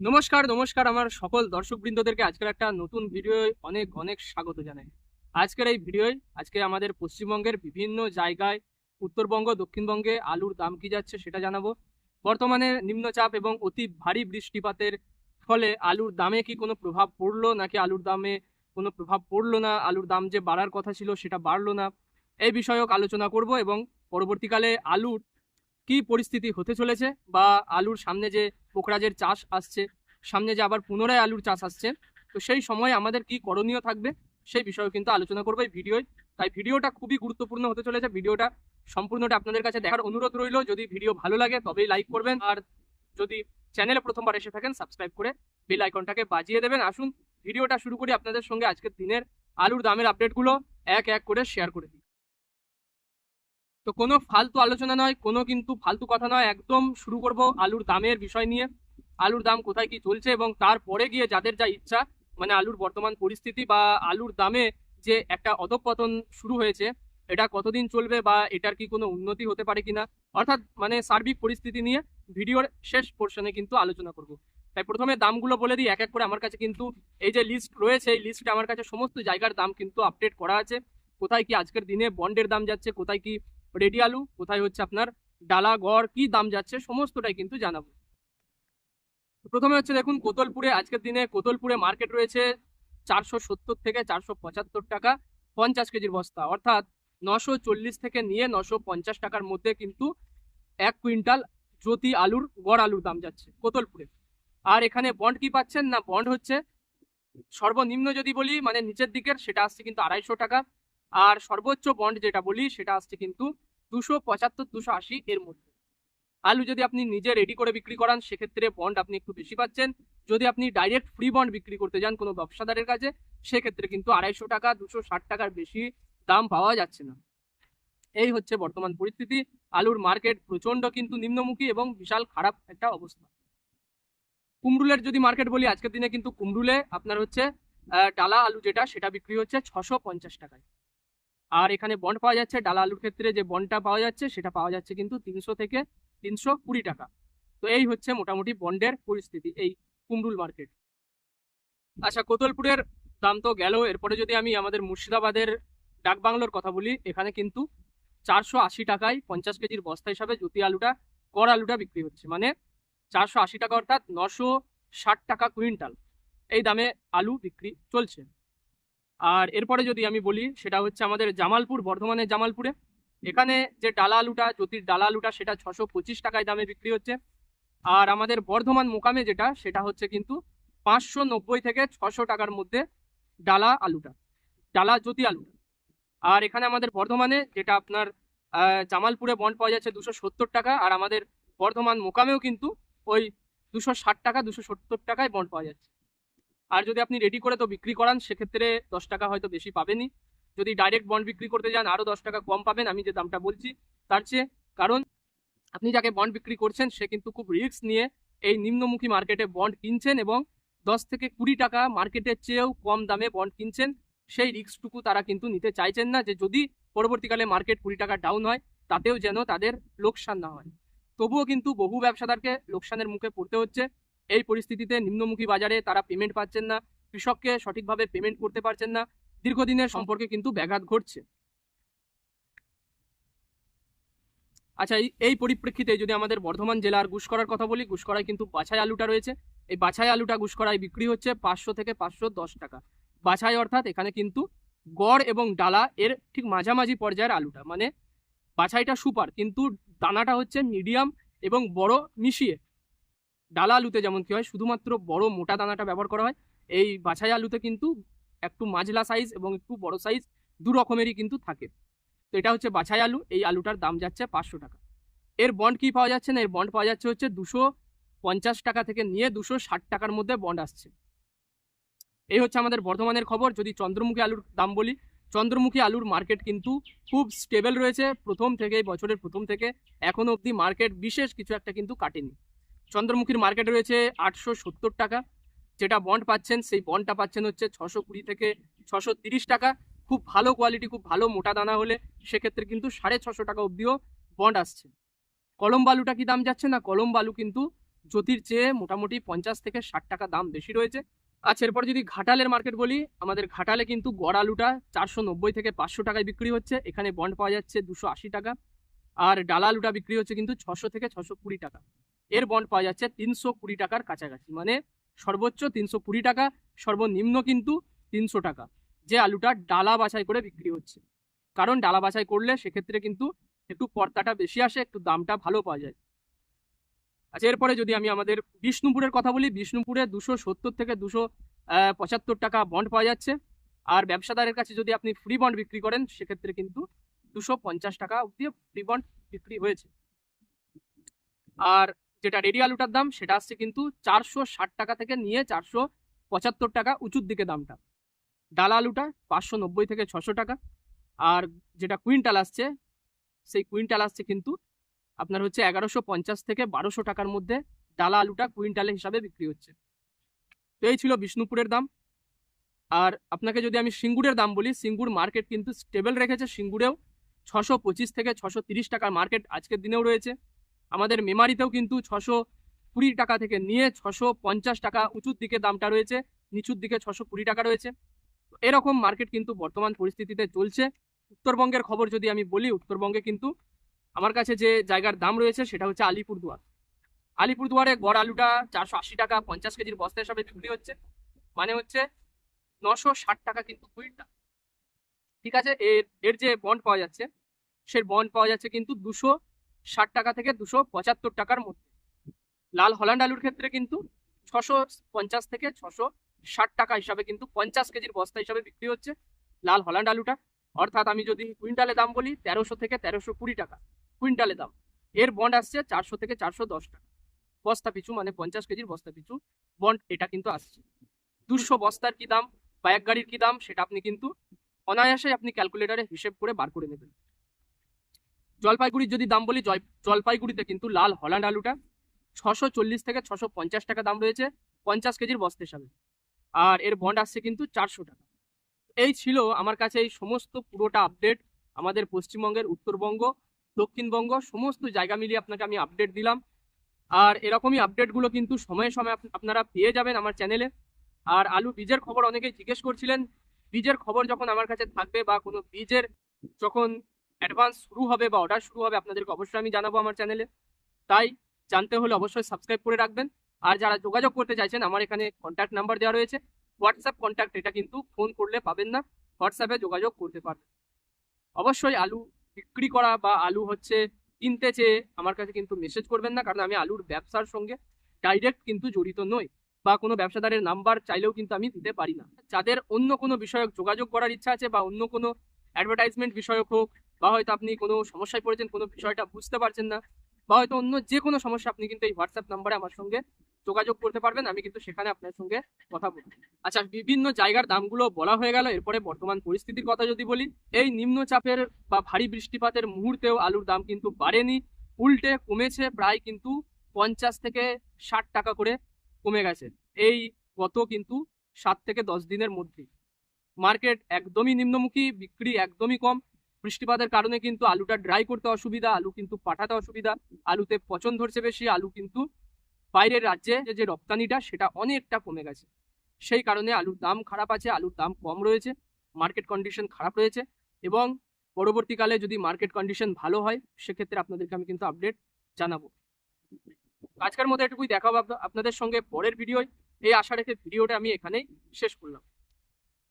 নমস্কার নমস্কার আমার সকল দর্শকবৃন্দদেরকে আজকের একটা নতুন ভিডিও অনেক অনেক স্বাগত জানাই। আজকের এই ভিডিওয়, আজকে আমাদের পশ্চিমবঙ্গের বিভিন্ন জায়গায়, উত্তরবঙ্গ, দক্ষিণবঙ্গে আলুর দাম কি যাচ্ছে সেটা জানাব। বর্তমানে নিম্নচাপ এবং অতি ভারী বৃষ্টিপাতের ফলে আলুর দামে কি কোনো প্রভাব পড়ল নাকি আলুর দামে কোনো প্রভাব পড়ল না? আলুর দাম যে বাড়ার কথা ছিল সেটা বাড়লো না? এই বিষয়ক আলোচনা করব এবং পরবর্তীকালে আলুর কি পরিস্থিতি হতে চলেছে বা আলুর সামনে যে পোকরাজের চাষ আসছে, সামনে যে আবার পুনরায় আলুর চাষ আসছে, তো সেই সময় আমাদের কি করণীয় থাকবে সেই বিষয়ে কিন্তু আলোচনা করব এই ভিডিওয়। তাই ভিডিওটা খুবই গুরুত্বপূর্ণ হতে চলেছে, ভিডিওটা সম্পূর্ণটা আপনাদের কাছে দেখার অনুরোধ রইল। যদি ভিডিও ভালো লাগে তবেই লাইক করবেন, আর যদি চ্যানেলে প্রথমবার এসে থাকেন, সাবস্ক্রাইব করে বেল আইকনটাকে বাজিয়ে দেবেন। আসুন, ভিডিওটা শুরু করি আপনাদের সঙ্গে আজকের দিনের আলুর দামের আপডেটগুলো এক এক করে শেয়ার করে তো কোনো ফালতু আলোচনা নয়, কোনো কিন্তু ফালতু কথা নয়। একদম শুরু করব আলুর দামের বিষয় নিয়ে। আলুর দাম কোথায় কি চলছে এবং তারপরে গিয়ে যাদের যা ইচ্ছা মানে আলুর বর্তমান পরিস্থিতি বা আলুর দামে যে একটা অধপতন শুরু হয়েছে, এটা কতদিন চলবে বা এটার কি কোনো উন্নতি হতে পারে কিনা, অর্থাৎ মানে সার্বিক পরিস্থিতি নিয়ে ভিডিওর শেষ পোর্শনে কিন্তু আলোচনা করব। তাই প্রথমে দামগুলো বলে দিই, এক এক করে আমার কাছে কিন্তু এই যে লিস্ট রয়েছে, এই লিস্টে আমার কাছে সমস্ত জায়গার দাম কিন্তু আপডেট করা আছে। কোথায় কি আজকের দিনে বন্ডের দাম যাচ্ছে, কোথায় কি রেডি আলু, কোথায় হচ্ছে আপনার? ডালা, গড়, কি দাম যাচ্ছে, সমস্তটাই কিন্তু জানাব। প্রথমে হচ্ছে দেখুন, কোতলপুরে আজকের দিনে কোতলপুরে মার্কেট রয়েছে চারশো সত্তর থেকে চারশো পঁচাত্তর টাকা পঞ্চাশ কেজির বস্তা। অর্থাৎ নশো চল্লিশ থেকে নিয়ে নশো পঞ্চাশ টাকার মধ্যে কিন্তু এক কুইন্টাল জ্যোতি আলুর, গড় আলুর দাম যাচ্ছে কোতলপুরে। আর এখানে বন্ড কি পাচ্ছেন? না, বন্ড হচ্ছে সর্বনিম্ন যদি বলি মানে নিচের দিকের, সেটা আসছে কিন্তু আড়াইশো টাকা। আর সর্বোচ্চ বন্ড যেটা বলি, সেটা আসছে কিন্তু দুশো পঁচাত্তর, দুশো আশি এর মধ্যে। আলু যদি আপনি নিজে রেডি করে বিক্রি করান, সেক্ষেত্রে বন্ড আপনি একটু বেশি পাচ্ছেন। যদি আপনি ডাইরেক্ট ফ্রি বন্ড বিক্রি করতে যান কোনো ব্যবসাদারের কাছে সেক্ষেত্রে কিন্তু আড়াইশো টাকা, দুশো ষাট টাকার বেশি দাম পাওয়া যাচ্ছে না। এই হচ্ছে বর্তমান পরিস্থিতি। আলুর মার্কেট প্রচণ্ড কিন্তু নিম্নমুখী এবং বিশাল খারাপ একটা অবস্থা। কুমরুলের যদি মার্কেট বলি, আজকের দিনে কিন্তু কুমরুলে আপনার হচ্ছে ডালা আলু যেটা, সেটা বিক্রি হচ্ছে ছশো পঞ্চাশ টাকায়। আর এখানে বন্ড পাওয়া যাচ্ছে ডালা আলুর ক্ষেত্রে যে বন্ডটা পাওয়া যাচ্ছে, সেটা পাওয়া যাচ্ছে কিন্তু তিনশো থেকে তিনশো কুড়ি টাকা। তো এই হচ্ছে মোটামুটি বন্ডের পরিস্থিতি এই কুমরুল মার্কেট আচ্ছা কোতলপুরের দাম তো গেল। এরপরে যদি আমি আমাদের মুর্শিদাবাদের ডাকবাংলোর কথা বলি, এখানে কিন্তু চারশো আশি টাকায় পঞ্চাশ কেজির বস্তা হিসাবে জ্যোতি আলুটা, কর আলুটা বিক্রি হচ্ছে। মানে চারশো আশি টাকা অর্থাৎ নশো ষাট টাকা কুইন্টাল। এই দামে আলু বিক্রি চলছে। আর এরপরে যদি আমি বলি, সেটা হচ্ছে আমাদের জামালপুর, বর্ধমানের জামালপুরে। এখানে যে ডালা আলুটা জ্যোতির ডালা আলুটা সেটা ছশো পঁচিশ টাকায় দামে বিক্রি হচ্ছে। আর আমাদের বর্ধমান মোকামে যেটা, সেটা হচ্ছে কিন্তু পাঁচশো নব্বই থেকে ছশো টাকার মধ্যে ডালা আলুটা, ডালা জ্যোতি আলুটা আর এখানে আমাদের বর্ধমানে যেটা আপনার জামালপুরে বন্ড পাওয়া যাচ্ছে দুশো সত্তর টাকা, আর আমাদের বর্ধমান মোকামেও কিন্তু ওই দুশো ষাট টাকা, দুশো সত্তর টাকায় বন্ড পাওয়া যাচ্ছে। আর যদি আপনি রেডি করে তো বিক্রি করান, সেক্ষেত্রে দশ টাকা হয়তো বেশি পাবেনই। যদি ডাইরেক্ট বন্ড বিক্রি করতে যান আরও দশ টাকা কম পাবেন, আমি যে দামটা বলছি, তার চেয়ে কারণ আপনি যাকে বন্ড বিক্রি করছেন, সে কিন্তু খুব রিস্ক নিয়ে এই নিম্নমুখী মার্কেটে বন্ড কিনছেন এবং দশ থেকে কুড়ি টাকা মার্কেটের চেয়েও কম দামে বন্ড কিনছেন, সেই রিস্কটুকু তারা কিন্তু নিতে চাইছেন না যে যদি পরবর্তীকালে মার্কেট কুড়ি টাকা ডাউন হয়, তাতেও যেন তাদের লোকসান না হয়। তবুও কিন্তু বহু ব্যবসাদারকে লোকসানের মুখে পড়তে হচ্ছে। এই পরিস্থিতিতে নিম্নমুখী বাজারে তারা পেমেন্ট পাচ্ছেন না, কৃষককে সঠিকভাবে পেমেন্ট করতে পারছেন না, দীর্ঘদিনের সম্পর্কে কিন্তু ব্যাঘাত ঘটছে। আচ্ছা এই পরিপ্রেক্ষিতে যদি আমাদের বর্ধমান জেলার গুসকরার কথা বলি, গুসকরায় কিন্তু বাছাই আলুটা রয়েছে। এই বাছাই আলুটা গুসকরায় বিক্রি হচ্ছে পাঁচশো থেকে পাঁচশো দশ টাকা। বাছাই অর্থাৎ এখানে কিন্তু গড় এবং ডালা এর ঠিক মাঝামাঝি পর্যায়ের আলুটা। মানে বাছাইটা সুপার, কিন্তু দানাটা হচ্ছে মিডিয়াম এবং বড় মিশিয়ে। ডালা আলুতে যেমন কি হয়, শুধুমাত্র বড় মোটা দানাটা ব্যবহার করা হয়। এই বাছাই আলুতে কিন্তু একটু মাঝলা সাইজ এবং একটু বড় সাইজ দু রকমেরই কিন্তু থাকে। তো এটা হচ্ছে বাছাই আলু, এই আলুটার দাম যাচ্ছে পাঁচশো টাকা। এর বন্ড কি পাওয়া যাচ্ছে না? এর বন্ড পাওয়া যাচ্ছে হচ্ছে দুশো পঞ্চাশ টাকা থেকে নিয়ে দুশো ষাট টাকার মধ্যে বন্ড আসছে। এই হচ্ছে আমাদের বর্ধমানের খবর। যদি চন্দ্রমুখী আলুর দাম বলি, চন্দ্রমুখী আলুর মার্কেট কিন্তু খুব স্টেবল রয়েছে। প্রথম থেকে বছরের প্রথম থেকে এখনও অবধি মার্কেট বিশেষ কিছু একটা কিন্তু কাটেনি। চন্দ্রমুখীর মার্কেট রয়েছে আটশো সত্তর টাকা। যেটা বন্ড পাচ্ছেন, সেই বন্ডটা পাচ্ছেন হচ্ছে ছশো কুড়ি থেকে ছশো টাকা। খুব ভালো কোয়ালিটি খুব ভালো মোটা দানা হলে সেক্ষেত্রে কিন্তু সাড়ে ছশো টাকা অবধিও বন্ড আসছে। কলম বালুটা কি দাম যাচ্ছে? না, কলম বালু কিন্তু জ্যোতির চেয়ে মোটামুটি পঞ্চাশ থেকে ষাট টাকা দাম বেশি রয়েছে। আচ্ছা এরপর যদি ঘাটালের মার্কেট বলি, আমাদের ঘাটালে কিন্তু গড় আলুটা চারশো নব্বই থেকে পাঁচশো টাকায় বিক্রি হচ্ছে। এখানে বন্ড পাওয়া যাচ্ছে দুশো টাকা। আর ডালা আলুটা বিক্রি হচ্ছে কিন্তু ছশো থেকে ছশো টাকা। এর বন্ড পাওয়া যাচ্ছে তিনশো কুড়ি টাকার কাছাকাছি। মানে সর্বোচ্চ তিনশো কুড়ি টাকা, সর্বনিম্ন কিন্তু তিনশো টাকা, যে আলুটা ডালা বাছাই করে বিক্রি হচ্ছে। কারণ ডালা বাছাই করলে সেক্ষেত্রে কিন্তু একটু পর্তাটা বেশি আসে, একটু দামটা ভালো পাওয়া যায়। আচ্ছা এরপরে যদি আমি আমাদের বিষ্ণুপুরের কথা বলি, বিষ্ণুপুরে দুশো সত্তর থেকে দুশো পঁচাত্তর টাকা বন্ড পাওয়া যাচ্ছে। আর ব্যবসাদারের কাছে যদি আপনি ফ্রি বন্ড বিক্রি করেন, সেক্ষেত্রে কিন্তু দুশো পঞ্চাশ টাকা অব্দি ফ্রি বন্ড বিক্রি হয়েছে। আর যেটা রেডি আলুটার দাম, সেটা আসছে কিন্তু চারশো ষাট টাকা থেকে নিয়ে চারশো পঁচাত্তর টাকা উঁচুর দিকে দামটা। ডালা আলুটা পাঁচশো নব্বই থেকে ছশো টাকা। আর যেটা কুইন্টাল আসছে, সেই কুইন্টাল আসছে কিন্তু আপনার হচ্ছে এগারোশো পঞ্চাশ থেকে বারোশো টাকার মধ্যে ডালা আলুটা কুইন্টালের হিসাবে বিক্রি হচ্ছে। তো এই ছিল বিষ্ণুপুরের দাম। আর আপনাকে যদি আমি সিঙ্গুরের দাম বলি, সিঙ্গুর মার্কেট কিন্তু স্টেবল রেখেছে। সিঙ্গুরেও ছশো পঁচিশ থেকে ছশো তিরিশ টাকার মার্কেট আজকের দিনেও রয়েছে। আমাদের মেমারিতেও কিন্তু ছশো কুড়ি টাকা থেকে নিয়ে ছশো পঞ্চাশ টাকা উঁচুর দিকে দামটা রয়েছে, নিচুর দিকে ছশো কুড়ি টাকা রয়েছে। এরকম মার্কেট কিন্তু বর্তমান পরিস্থিতিতে চলছে। উত্তরবঙ্গের খবর যদি আমি বলি, উত্তরবঙ্গে কিন্তু আমার কাছে যে জায়গার দাম রয়েছে সেটা হচ্ছে আলিপুরদুয়ার। আলিপুরদুয়ারে গড় আলুটা চারশো আশি টাকা, পঞ্চাশ কেজির বস্তা হিসাবে বিক্রি হচ্ছে। মানে হচ্ছে নশো ষাট টাকা কিন্তু কুইন্টাল। ঠিক আছে? এর এর যে বন্ড পাওয়া যাচ্ছে, সেই বন্ড পাওয়া যাচ্ছে কিন্তু দুশো ষাট টাকা থেকে দুশো পঁচাত্তর টাকার মধ্যে। লাল হল্যান্ড আলুর ক্ষেত্রে কিন্তু ছশো পঞ্চাশ থেকে ছশো ষাট টাকা হিসাবে কিন্তু পঞ্চাশ কেজির বস্তা হিসাবে বিক্রি হচ্ছে লাল হল্যান্ড আলুটা। অর্থাৎ আমি যদি কুইন্টালে দাম বলি তেরোশো থেকে তেরোশো কুড়ি টাকা কুইন্টালে দাম। এর বন্ড আসছে চারশো থেকে চারশো দশ টাকা। বস্তা পিছু মানে পঞ্চাশ কেজির বস্তা পিছু বন্ড এটা কিন্তু আসছে। দুশো বস্তার কি দাম বা এক গাড়ির কি দাম সেটা আপনি কিন্তু অনায়াসে আপনি ক্যালকুলেটারে হিসেব করে বার করে নেবেন। জলপাইগুড়ির যদি দাম বলি জলপাইগুড়িতে কিন্তু লাল হল্যান্ড আলুটা ছশো চল্লিশ থেকে ছশো পঞ্চাশ টাকা দাম রয়েছে, পঞ্চাশ কেজির বস্তা হিসাবে। আর এর বন্ড আসছে কিন্তু চারশো টাকা। এই ছিল আমার কাছে এই সমস্ত পুরোটা আপডেট আমাদের পশ্চিমবঙ্গের, উত্তরবঙ্গ, দক্ষিণবঙ্গ, সমস্ত জায়গা মিলিয়ে আপনাকে আমি আপডেট দিলাম। আর এরকমই আপডেটগুলো কিন্তু সময়ে সময়ে আপনারা পেয়ে যাবেন আমার চ্যানেলে আর আলু বীজের খবর অনেকেই জিজ্ঞেস করছিলেন, বীজের খবর যখন আমার কাছে থাকবে বা কোনো বীজের যখন অ্যাডভান্স শুরু হবে বা অর্ডার শুরু হবে আপনাদেরকে অবশ্যই আমি জানাব আমার চ্যানেলে। তাই জানতে হলে অবশ্যই সাবস্ক্রাইব করে রাখবেন। আর যারা যোগাযোগ করতে চাইছেন, আমার এখানে কন্ট্যাক্ট নাম্বার দেওয়া রয়েছে। হোয়াটসঅ্যাপ কন্ট্যাক্ট এটা কিন্তু ফোন করলে পাবেন না। হোয়াটসঅ্যাপে যোগাযোগ করতে পারবেন। অবশ্যই আলু বিক্রি করা বা আলু হচ্ছে কিনতে চেয়ে আমার কাছে কিন্তু মেসেজ করবেন না, কারণ আমি আলুর ব্যবসার সঙ্গে ডাইরেক্ট কিন্তু জড়িত নই বা কোনো ব্যবসাদারের নাম্বার চাইলেও কিন্তু আমি দিতে পারি না। যাদের অন্য কোনো বিষয়ক যোগাযোগ করার ইচ্ছা আছে বা অন্য কোনো অ্যাডভার্টাইজমেন্ট বিষয়ক হোক বা হয়তো আপনি কোনো সমস্যায় পড়েছেন, কোনো বিষয়টা বুঝতে পারছেন না, বা হয়তো অন্য যে কোনো সমস্যা আপনি কিন্তু এই হোয়াটসঅ্যাপ নাম্বারে আমার সঙ্গে যোগাযোগ করতে পারবেন, আমি কিন্তু সেখানে আপনার সঙ্গে কথা বলব। আচ্ছা বিভিন্ন জায়গার দামগুলো বলা হয়ে গেল, এরপরে বর্তমান পরিস্থিতির কথা যদি বলি, এই নিম্নচাপের বা ভারী বৃষ্টিপাতের মুহূর্তেও আলুর দাম কিন্তু বাড়েনি, উল্টে কমেছে প্রায় কিন্তু পঞ্চাশ থেকে ষাট টাকা করে কমে গেছে, এই গত কিন্তু সাত থেকে দশ দিনের মধ্যে মার্কেট একদমই নিম্নমুখী, বিক্রি একদমই কম বৃষ্টিপাতের কারণে কিন্তু আলুটা ড্রাই করতে অসুবিধা, আলু কিন্তু পাঠাতে অসুবিধা। আলুতে পচন ধরছে বেশি, আলু কিন্তু বাইরের রাজ্যে যে- রপ্তানিটা সেটা অনেকটা কমে গেছে। সেই কারণে আলুর দাম খারাপ আছে, আলুর দাম কম রয়েছে মার্কেট কন্ডিশন খারাপ রয়েছে এবং পরবর্তীকালে যদি মার্কেট কন্ডিশন ভালো হয়, সেক্ষেত্রে আপনাদেরকে আমি কিন্তু আপডেট জানাব। আজকের মতো এটুকুই দেখা হবে আপনাদের সঙ্গে, পরের ভিডিওয় এই আশা রেখে ভিডিওটা আমি এখানেই শেষ করলাম।